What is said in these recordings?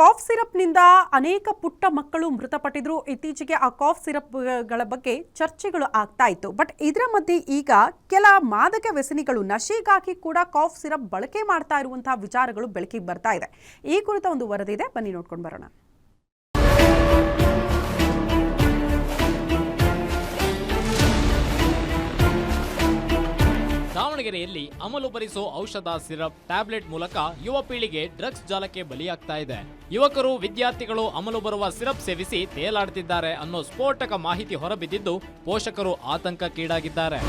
Calf ಸಿರಪ್ನಿಂದ ಅನೇಕ ಪುಟ್ಟ ಮಕ್ಕಳು ಮೃತಪಟ್ಟಿದ್ರು. ಇತ್ತೀಚೆಗೆ ಆ ಕಾಫ್ ಸಿರಪ್ಗಳ ಬಗ್ಗೆ ಚರ್ಚೆಗಳು ಆಗ್ತಾ ಇತ್ತು. ಬಟ್ ಇದರ ಮಧ್ಯೆ ಈಗ ಕೆಲ ಮಾದಕ ವ್ಯಸನಿಗಳು ನಶೆಗಾಗಿ ಕೂಡ ಕಾಫ್ ಸಿರಪ್ ಬಳಕೆ ಮಾಡ್ತಾ ಇರುವಂತಹ ವಿಚಾರಗಳು ಬೆಳಕಿಗೆ ಬರ್ತಾ ಇದೆ. ಈ ಕುರಿತ ಒಂದು ವರದಿ ಇದೆ ಬನ್ನಿ ನೋಡ್ಕೊಂಡು ಬರೋಣ. ದಾವಣಗೆರೆಯಲ್ಲಿ ಅಮಲು ಭರಿಸೋ ಔಷಧ ಸಿರಪ್ ಟ್ಯಾಬ್ಲೆಟ್ ಮೂಲಕ ಯುವ ಪೀಳಿಗೆ ಡ್ರಗ್ಸ್ ಜಾಲಕ್ಕೆ ಬಲಿಯಾಗ್ತಾ ಇದೆ. ಯುವಕರು ವಿದ್ಯಾರ್ಥಿಗಳು ಅಮಲು ಬರುವ ಸಿರಪ್ ಸೇವಿಸಿ ತೇಲಾಡುತ್ತಿದ್ದಾರೆ ಅನ್ನೋ ಸ್ಫೋಟಕ ಮಾಹಿತಿ ಹೊರಬಿದ್ದಿದ್ದು ಪೋಷಕರು ಆತಂಕಕ್ಕೀಡಾಗಿದ್ದಾರೆ.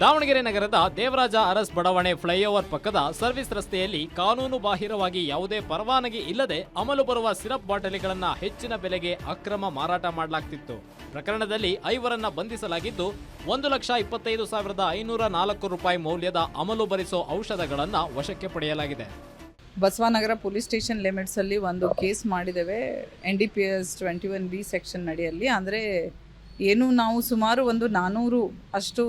ದಾವಣಗೆರೆ ನಗರದ ದೇವರಾಜ ಅರಸ್ ಬಡಾವಣೆ ಫ್ಲೈಓವರ್ ಪಕ್ಕದ ಸರ್ವಿಸ್ ರಸ್ತೆಯಲ್ಲಿ ಕಾನೂನು ಬಾಹಿರವಾಗಿ ಯಾವುದೇ ಪರವಾನಗಿ ಇಲ್ಲದೆ ಅಮಲು ಬರುವ ಸಿರಪ್ ಬಾಟಲಿಗಳನ್ನ ಹೆಚ್ಚಿನ ಬೆಲೆಗೆ ಅಕ್ರಮ ಮಾರಾಟ ಮಾಡಲಾಗ್ತಿತ್ತು. ಪ್ರಕರಣದಲ್ಲಿ ಐವರನ್ನ ಬಂಧಿಸಲಾಗಿದ್ದು, ಒಂದು ಲಕ್ಷ ಇಪ್ಪತ್ತೈದು ಸಾವಿರದ ಐನೂರ ನಾಲ್ಕು ರೂಪಾಯಿ ಮೌಲ್ಯದ ಅಮಲು ಬರಿಸೋ ಔಷಧಗಳನ್ನು ವಶಕ್ಕೆ ಪಡೆಯಲಾಗಿದೆ. ಬಸವನಗರ ಪೊಲೀಸ್ ಸ್ಟೇಷನ್ ಲಿಮಿಟ್ಸಲ್ಲಿ ಒಂದು ಕೇಸ್ ಮಾಡಿದ್ದೇವೆ. N D P S twenty one B section ಅಡಿಯಲ್ಲಿ. ಅಂದರೆ, ಏನು ನಾವು ಸುಮಾರು ಒಂದು ನಾನ್ನೂರು ಅಷ್ಟು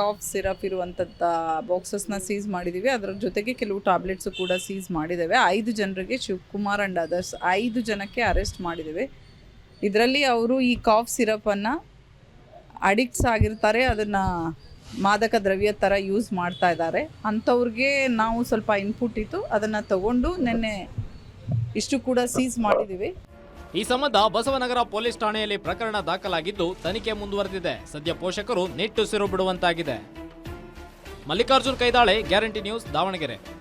ಕಾಫ್ ಸಿರಪ್ ಇರುವಂಥದ್ದು ಬಾಕ್ಸಸ್ನ ಸೀಸ್ ಮಾಡಿದ್ದೀವಿ ಅದರ ಜೊತೆಗೆ ಕೆಲವು ಟ್ಯಾಬ್ಲೆಟ್ಸು ಕೂಡ ಸೀಸ್ ಮಾಡಿದ್ದೇವೆ. ಐದು ಜನರಿಗೆ ಶಿವಕುಮಾರ್ ಆ್ಯಂಡ್ ಅದರ್ಸ್ ಐದು ಜನಕ್ಕೆ ಅರೆಸ್ಟ್ ಮಾಡಿದ್ದೇವೆ. ಇದರಲ್ಲಿ ಅವರು ಈ ಕಾಫ್ ಸಿರಪನ್ನು ಅಡಿಕ್ಟ್ಸ್ ಆಗಿರ್ತಾರೆ. ಅದನ್ನು ಮಾದಕ ದ್ರವ್ಯ ಥರ ಯೂಸ್ ಮಾಡ್ತಾ ಇದ್ದಾರೆ. ಅಂಥವ್ರಿಗೆ ನಾವು ಸ್ವಲ್ಪ ಇನ್ಪುಟ್ ಇತ್ತು. ಅದನ್ನು ತಗೊಂಡು ನಿನ್ನೆ ಇಷ್ಟು ಕೂಡ ಸೀಸ್ ಮಾಡಿದ್ದೀವಿ. ಈ ಸಂಬಂಧ ಬಸವನಗರ ಪೊಲೀಸ್ ಠಾಣೆಯಲ್ಲಿ ಪ್ರಕರಣ ದಾಖಲಾಗಿದ್ದು ತನಿಖೆ ಮುಂದುವರೆದಿದೆ. ಸದ್ಯ ಪೋಷಕರು ನಿಟ್ಟುಸಿರು ಬಿಡುವಂತಾಗಿದೆ. Mallikarjun Kaidale, guarantee news, Davanagere.